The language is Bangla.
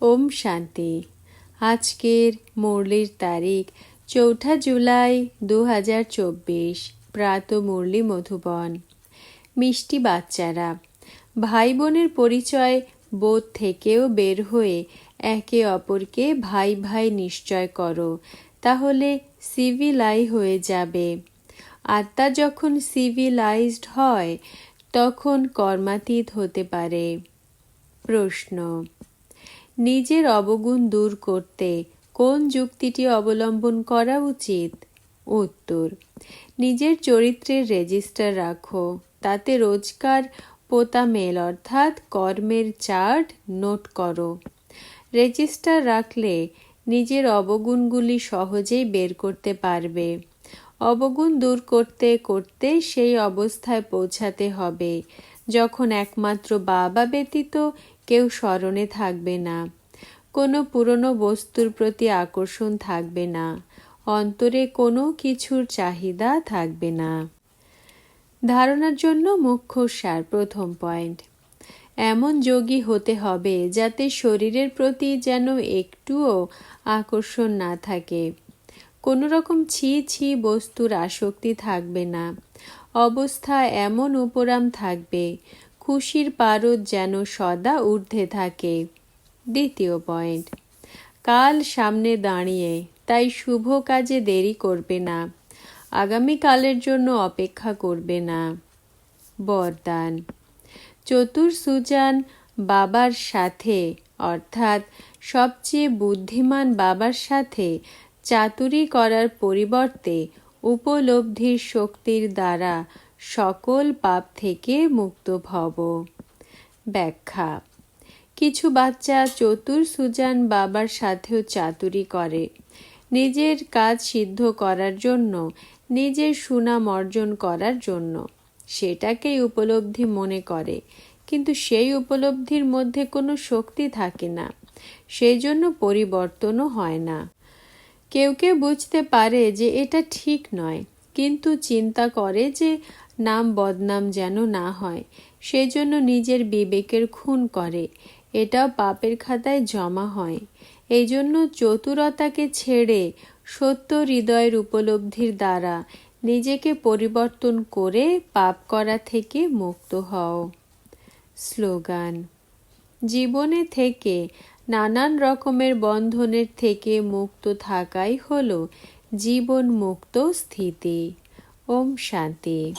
ওম শান্তি। আজকের মুরলির তারিখ চৌঠা জুলাই দু হাজার চব্বিশ, প্রাত মুরলি মধুবন। মিষ্টি বাচ্চারা ভাই বোনের পরিচয় বোধ থেকেও বের হয়ে একে অপরকে ভাই ভাই নিশ্চয় করো, তাহলে সিভিলাই হয়ে যাবে। আত্মা যখন সিভিলাইজড হয়, তখন কর্মাতীত হতে পারে। প্রশ্ন নিজের অবগুণ দূর করতে কোন যুক্তিটি অবলম্বন করা উচিত? উত্তর, নিজের চরিত্রের রেজিস্টার রাখো। তাতে রোজকার পোতা মেল, অর্থাৎ কর্মের চার্ট নোট করো। রেজিস্টার রাখলে নিজের অবগুণগুলি সহজেই বের করতে পারবে। অবগুণ দূর করতে করতে সেই অবস্থায় পৌঁছাতে হবে, যখন একমাত্র বাবা ব্যতীত কেউ স্মরণে থাকবে না। কোনো পুরনো বস্তুর প্রতি আকর্ষণ থাকবে না। অন্তরে কোনো কিছুর চাহিদা থাকবে না। ধারণার জন্য মুখ্য সার প্রথম পয়েন্ট। এমন যোগী হতে হবে যাতে শরীরের প্রতি যেন একটুও আকর্ষণ না থাকে। কোনো রকম ছি ছি বস্তুর আসক্তি থাকবে না। অবস্থা এমন উপরাম থাকবে, খুশির পারদ যেন সদা ঊর্ধ্বে থাকে। দ্বিতীয় পয়েন্ট। কাল সামনে দাঁড়িয়ে, তাই শুভ কাজে দেরি করবে না। আগামীকালের জন্য অপেক্ষা করবে না। বরদান। চতুর সুজান বাবার সাথে, অর্থাৎ সবচেয়ে বুদ্ধিমান বাবার সাথে চাতুরি করার পরিবর্তে উপলব্ধির শক্তির দ্বারা সকল পাপ থেকে মুক্ত ভব। ব্যাখ্যা। কিছু বাচ্চা চতুর সুজান বাবার সাথেও চাতুরি করে। নিজের কাজ সিদ্ধ করার জন্য, নিজের সুনাম অর্জন করার জন্য। সেটাকেই উপলব্ধি মনে করে, কিন্তু সেই উপলব্ধির মধ্যে কোনো শক্তি থাকে না। সেই জন্য পরিবর্তনও হয় না। কেউ কেউ বুঝতে পারে যে এটা ঠিক নয়, কিন্তু চিন্তা করে যে নাম বদনাম যেন না হয়। সেই জন্য নিজের বিবেকের খুন করে এটাও পাপের খাতায় জমা হয়। এই জন্য চতুরতাকে ছেড়ে সত্য হৃদয়ের উপলব্ধির দ্বারা নিজেকে পরিবর্তন করে পাপ করা থেকে মুক্ত হও। স্লোগান, জীবনে থেকে নানান রকমের বন্ধনের থেকে মুক্ত থাকাই হল জীবন মুক্ত স্থিতি। ওম শান্তি।